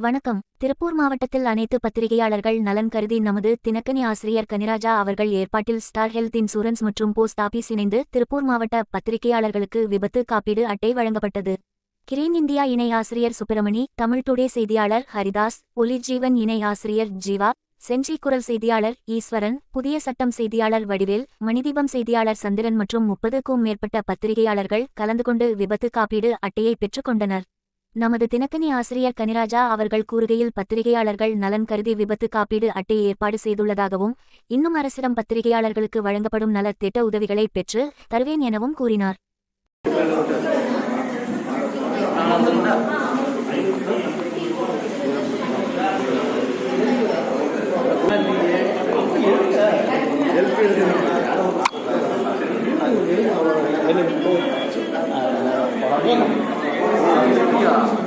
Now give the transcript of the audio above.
வணக்கம். திருப்பூர் மாவட்டத்தில் அனைத்து பத்திரிகையாளர்கள் நலன் கருதி நமது தினக்கணி ஆசிரியர் கனிராஜா அவர்கள் ஏற்பாட்டில் ஸ்டார் ஹெல்த் இன்சூரன்ஸ் மற்றும் போஸ்ட் ஆபீஸ் இணைந்து திருப்பூர் மாவட்ட பத்திரிகையாளர்களுக்கு விபத்து காப்பீடு அட்டை வழங்கப்பட்டது. கிரீன் இந்தியா இணை ஆசிரியர் சுப்பிரமணி தமிழ் டுடே செய்தியாளர் ஹரிதாஸ் ஒலிஜீவன் இணை ஆசிரியர் ஜீவா செஞ்சி குரல் செய்தியாளர் ஈஸ்வரன் புதிய சட்டம் செய்தியாளர் வடிவேல் மணிதீபம் செய்தியாளர் சந்திரன் மற்றும் முப்பதுக்கும் மேற்பட்ட பத்திரிகையாளர்கள் கலந்து கொண்டு விபத்து காப்பீடு அட்டையை பெற்றுக்கொண்டனர் நமது தினக்கணி ஆசிரியர் கனிராஜா அவர்கள் கூறுகையில் பத்திரிகையாளர்கள் நலன் கருதி விபத்து காப்பீடு அட்டை ஏற்பாடு செய்துள்ளதாகவும் இன்னும் அரசிடம் பத்திரிகையாளர்களுக்கு வழங்கப்படும் நலத்திட்ட திட்ட உதவிகளை பெற்று தருவேன் எனவும் கூறினார் Thank you. 할렐루야.